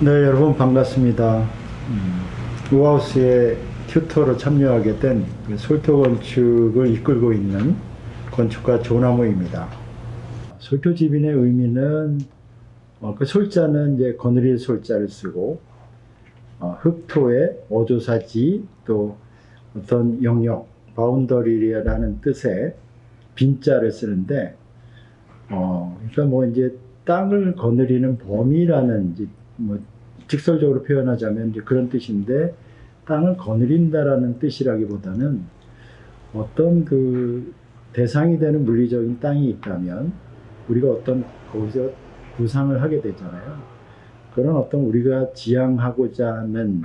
네, 여러분 반갑습니다. 음, 우하우스의 튜터로 참여하게 된 솔토 건축을 이끌고 있는 건축가 조나무입니다. 솔토 집인의 의미는 어, 그 솔자는 이제 거느릴 솔자를 쓰고 어, 흑토의 어조사지 또 어떤 영역 바운더리라는 뜻의 빈자를 쓰는데 어, 그러니까 뭐 이제 땅을 거느리는 범위라는 뭐 직설적으로 표현하자면 이제 그런 뜻인데 땅을 거느린다라는 뜻이라기보다는 어떤 그 대상이 되는 물리적인 땅이 있다면 우리가 어떤 거기서 구상을 하게 되잖아요. 그런 어떤 우리가 지향하고자 하는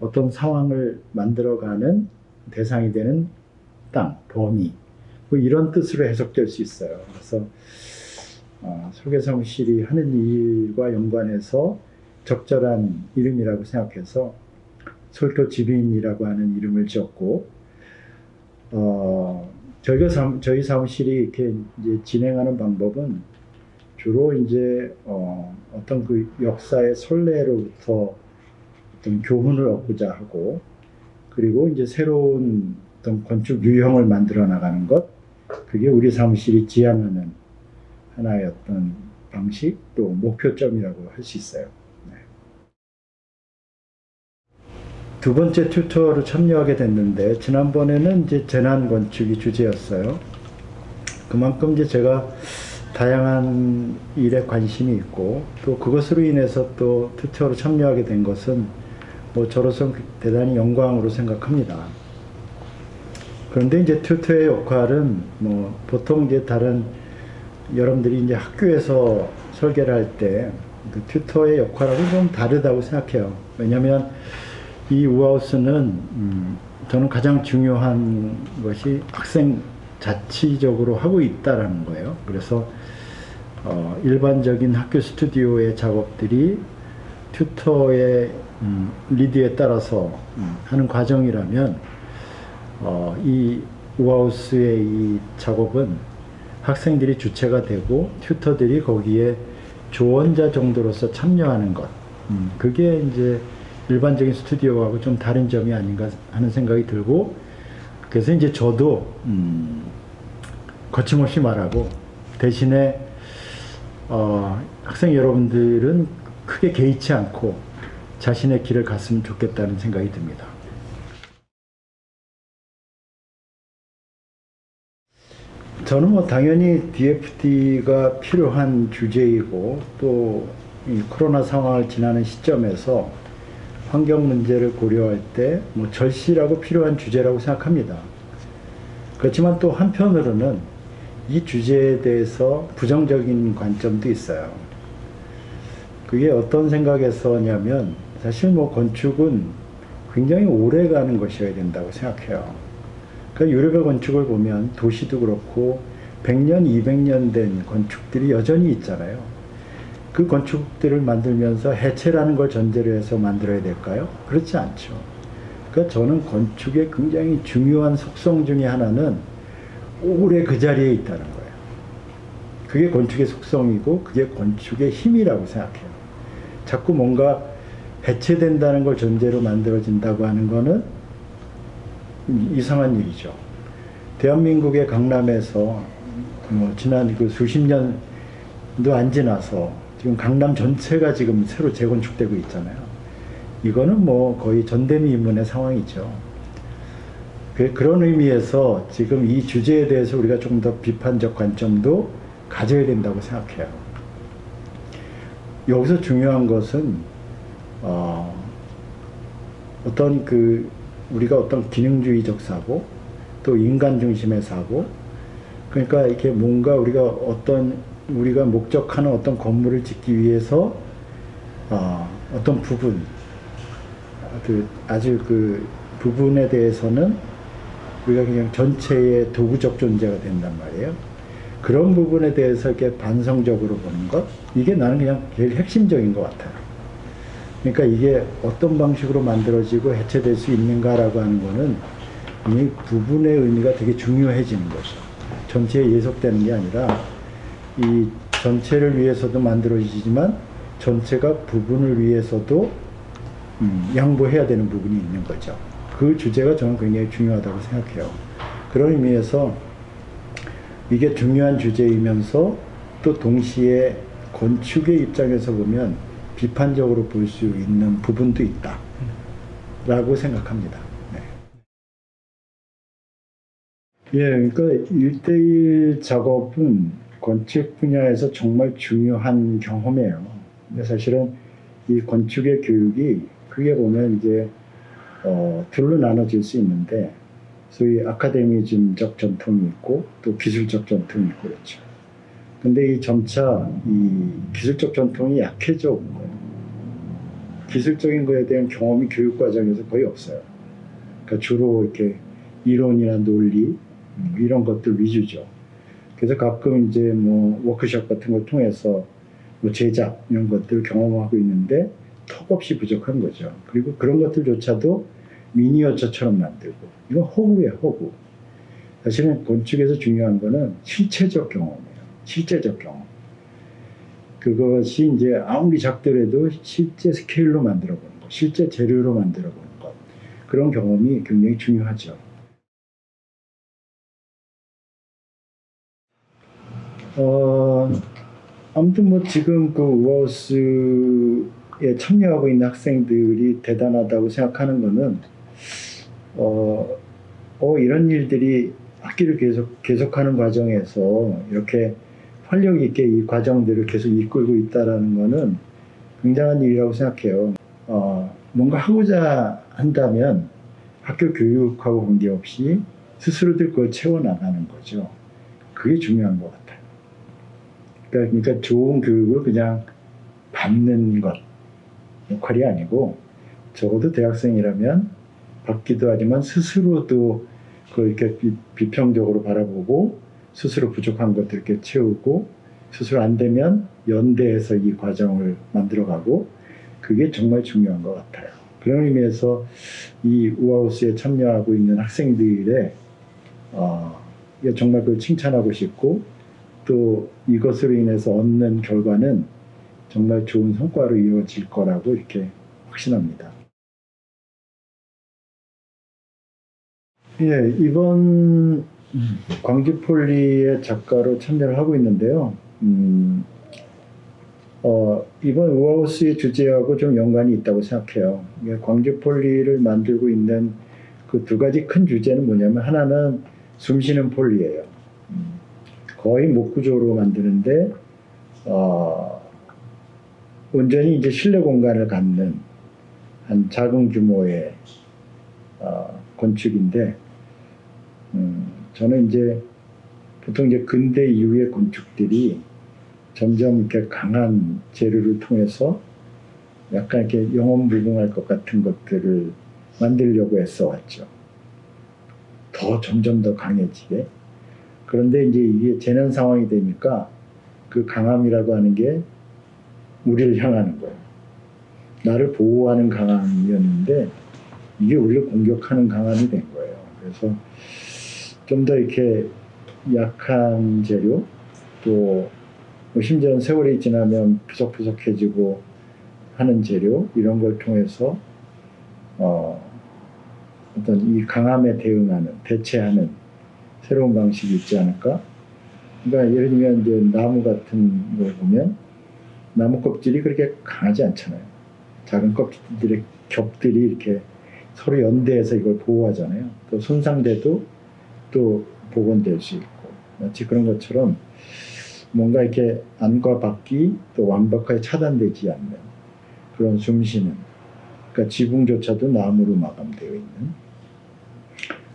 어떤 상황을 만들어가는 대상이 되는 땅, 범위, 뭐 이런 뜻으로 해석될 수 있어요. 그래서 어, 설계사무실이 하는 일과 연관해서 적절한 이름이라고 생각해서 솔토 지빈이라고 하는 이름을 지었고, 어, 저희가 사, 저희 사무실이 이렇게 이제 진행하는 방법은 주로 이제 어, 어떤 그 역사의 선례로부터 어떤 교훈을 얻고자 하고, 그리고 이제 새로운 어떤 건축 유형을 만들어 나가는 것, 그게 우리 사무실이 지향하는 하나의 어떤 방식 또 목표점이라고 할 수 있어요. 두 번째 튜터로 참여하게 됐는데 지난번에는 이제 재난 건축이 주제였어요. 그만큼 이제 제가 다양한 일에 관심이 있고 또 그것으로 인해서 또 튜터로 참여하게 된 것은 뭐 저로서는 대단히 영광으로 생각합니다. 그런데 이제 튜터의 역할은 뭐 보통 이제 다른 여러분들이 이제 학교에서 설계를 할 때 그 튜터의 역할하고 좀 다르다고 생각해요. 왜냐하면 이 우하우스는 음, 저는 가장 중요한 것이 학생 자치적으로 하고 있다라는 거예요. 그래서 어, 일반적인 학교 스튜디오의 작업들이 튜터의 음, 리드에 따라서 음, 하는 과정이라면 어, 이 우하우스의 이 작업은 학생들이 주체가 되고 튜터들이 거기에 조언자 정도로서 참여하는 것. 음, 그게 이제 일반적인 스튜디오하고 좀 다른 점이 아닌가 하는 생각이 들고 그래서 이제 저도 음, 거침없이 말하고 대신에 어, 학생 여러분들은 크게 개의치 않고 자신의 길을 갔으면 좋겠다는 생각이 듭니다. 저는 뭐 당연히 DFT가 필요한 주제이고 또이 코로나 상황을 지나는 시점에서 환경 문제를 고려할 때 뭐 절실하고 필요한 주제라고 생각합니다. 그렇지만 또 한편으로는 이 주제에 대해서 부정적인 관점도 있어요. 그게 어떤 생각에서냐면 사실 뭐 건축은 굉장히 오래 가는 것이어야 된다고 생각해요. 그 유럽의 건축을 보면 도시도 그렇고 100년, 200년 된 건축들이 여전히 있잖아요. 그 건축들을 만들면서 해체라는 걸 전제로 해서 만들어야 될까요? 그렇지 않죠. 그러니까 저는 건축의 굉장히 중요한 속성 중에 하나는 오래 그 자리에 있다는 거예요. 그게 건축의 속성이고 그게 건축의 힘이라고 생각해요. 자꾸 뭔가 해체된다는 걸 전제로 만들어진다고 하는 거는 이상한 일이죠. 대한민국의 강남에서 뭐 지난 그 수십 년도 안 지나서 지금 강남 전체가 지금 새로 재건축되고 있잖아요. 이거는 뭐 거의 전대미문의 상황이죠. 그- 그런 의미에서 지금 이 주제에 대해서 우리가 조금 더 비판적 관점도 가져야 된다고 생각해요. 여기서 중요한 것은 어, 어떤 그 우리가 어떤 기능주의적 사고 또 인간 중심의 사고 그러니까 이렇게 뭔가 우리가 어떤 우리가 목적하는 어떤 건물을 짓기 위해서 어, 어떤 부분 그 아주 그 부분에 대해서는 우리가 그냥 전체의 도구적 존재가 된단 말이에요. 그런 부분에 대해서 이렇게 반성적으로 보는 것 이게 나는 그냥 제일 핵심적인 것 같아요. 그러니까 이게 어떤 방식으로 만들어지고 해체될 수 있는가라고 하는 거는 이 부분의 의미가 되게 중요해지는 거죠. 전체에 예속되는 게 아니라 이 전체를 위해서도 만들어지지만 전체가 부분을 위해서도 음, 양보해야 되는 부분이 있는 거죠. 그 주제가 저는 굉장히 중요하다고 생각해요. 그런 의미에서 이게 중요한 주제이면서 또 동시에 건축의 입장에서 보면 비판적으로 볼 수 있는 부분도 있다 라고 생각합니다. 네. 예, 그러니까 일대일 작업은 건축 분야에서 정말 중요한 경험이에요. 근데 사실은 이 건축의 교육이 크게 보면 이제 어, 둘로 나눠질 수 있는데 소위 아카데미즘적 전통이 있고 또 기술적 전통이 있고 그렇죠. 근데 이 점차 이 기술적 전통이 약해져 온 거예요. 기술적인 거에 대한 경험이 교육 과정에서 거의 없어요. 그러니까 주로 이렇게 이론이나 논리 음, 이런 것들 위주죠. 그래서 가끔 이제 뭐 워크숍 같은 걸 통해서 뭐 제작 이런 것들을 경험하고 있는데 턱없이 부족한 거죠. 그리고 그런 것들조차도 미니어처처럼 만들고 이건 허구예요, 허구. 사실은 건축에서 중요한 거는 실체적 경험이에요. 실제적 경험. 그것이 이제 아무리 작더라도 실제 스케일로 만들어 보는 것, 실제 재료로 만들어 보는 것. 그런 경험이 굉장히 중요하죠. 어, 아무튼 뭐 지금 그 우하우스에 참여하고 있는 학생들이 대단하다고 생각하는 거는 어, 어 이런 일들이 학기를 계속 계속하는 과정에서 이렇게 활력 있게 이 과정들을 계속 이끌고 있다라는 거는 굉장한 일이라고 생각해요. 어, 뭔가 하고자 한다면 학교 교육하고 관계없이 스스로들 그걸 채워 나가는 거죠. 그게 중요한 것 같아요. 그러니까, 그러니까 좋은 교육을 그냥 받는 것 역할이 아니고 적어도 대학생이라면 받기도 하지만 스스로도 그걸 이렇게 비, 비평적으로 바라보고 스스로 부족한 것들 이렇게 채우고 스스로 안 되면 연대해서 이 과정을 만들어가고 그게 정말 중요한 것 같아요. 그런 의미에서 이 우하우스에 참여하고 있는 학생들의 어, 정말 그걸 칭찬하고 싶고 또 이것으로 인해서 얻는 결과는 정말 좋은 성과로 이루어질 거라고 이렇게 확신합니다. 예, 이번 광주폴리의 작가로 참여를 하고 있는데요. 음, 어, 이번 우하우스의 주제하고 좀 연관이 있다고 생각해요. 이게 광주폴리를 만들고 있는 그 두 가지 큰 주제는 뭐냐면 하나는 숨쉬는 폴리예요. 음, 거의 목구조로 만드는데 어, 온전히 이제 실내 공간을 갖는 한 작은 규모의 어, 건축인데 음, 저는 이제 보통 이제 근대 이후의 건축들이 점점 이렇게 강한 재료를 통해서 약간 이렇게 영원불능할 것 같은 것들을 만들려고 애써 왔죠. 더 점점 더 강해지게. 그런데 이제 이게 재난 상황이 되니까 그 강함이라고 하는 게 우리를 향하는 거예요. 나를 보호하는 강함이었는데 이게 우리를 공격하는 강함이 된 거예요. 그래서 좀 더 이렇게 약한 재료 또뭐 심지어는 세월이 지나면 푸석푸석해지고 하는 재료 이런 걸 통해서 어, 어떤 이 강함에 대응하는 대체하는 새로운 방식이 있지 않을까? 그러니까 예를 들면 이제 나무 같은 걸 보면 나무 껍질이 그렇게 강하지 않잖아요. 작은 껍질들의 겹들이 이렇게 서로 연대해서 이걸 보호하잖아요. 또 손상돼도 또 복원될 수 있고 마치 그런 것처럼 뭔가 이렇게 안과 밖이 또 완벽하게 차단되지 않는 그런 숨쉬는 그러니까 지붕조차도 나무로 마감되어 있는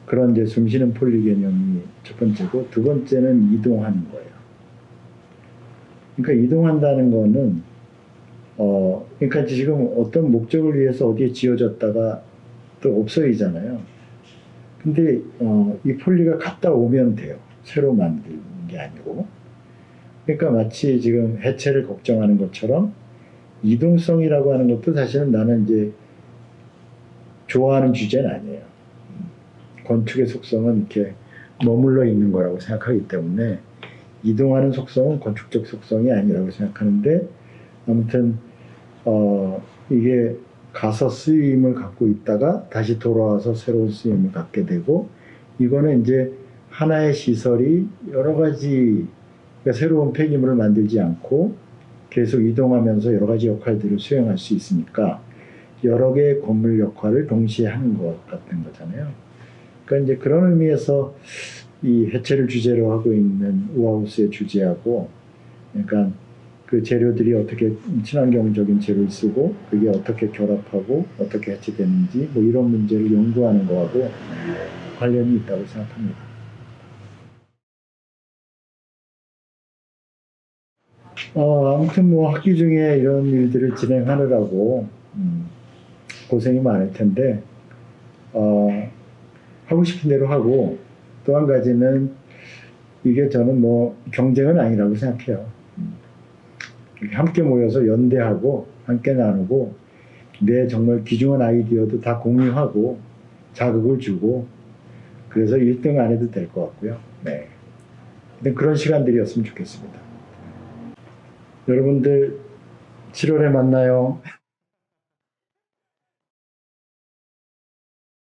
그런 이제 숨쉬는 폴리 개념이 첫 번째고 두 번째는 이동하는 거예요. 그러니까 이동한다는 거는 어 그러니까 지금 어떤 목적을 위해서 어디에 지어졌다가 또 없어지잖아요. 근데 어, 이 폴리가 갔다 오면 돼요. 새로 만드는 게 아니고. 그러니까 마치 지금 해체를 걱정하는 것처럼 이동성이라고 하는 것도 사실은 나는 이제 좋아하는 주제는 아니에요. 건축의 속성은 이렇게 머물러 있는 거라고 생각하기 때문에 이동하는 속성은 건축적 속성이 아니라고 생각하는데 아무튼 어, 이게 가서 쓰임을 갖고 있다가 다시 돌아와서 새로운 쓰임을 갖게 되고 이거는 이제 하나의 시설이 여러 가지 그러니까 새로운 폐기물을 만들지 않고 계속 이동하면서 여러 가지 역할들을 수행할 수 있으니까 여러 개의 건물 역할을 동시에 하는 것 같은 거잖아요. 그러니까 이제 그런 의미에서 이 해체를 주제로 하고 있는 우하우스의 주제하고 그러니까 그 재료들이 어떻게 친환경적인 재료를 쓰고 그게 어떻게 결합하고 어떻게 해체되는지 뭐 이런 문제를 연구하는 거하고 관련이 있다고 생각합니다. 어, 아무튼 뭐 학기 중에 이런 일들을 진행하느라고 음, 고생이 많을 텐데 어, 하고 싶은 대로 하고 또 한 가지는 이게 저는 뭐 경쟁은 아니라고 생각해요. 함께 모여서 연대하고 함께 나누고 내 정말 귀중한 아이디어도 다 공유하고 자극을 주고 그래서 1등 안 해도 될 것 같고요. 네. 근데 그런 시간들이었으면 좋겠습니다. 여러분들 7월에 만나요.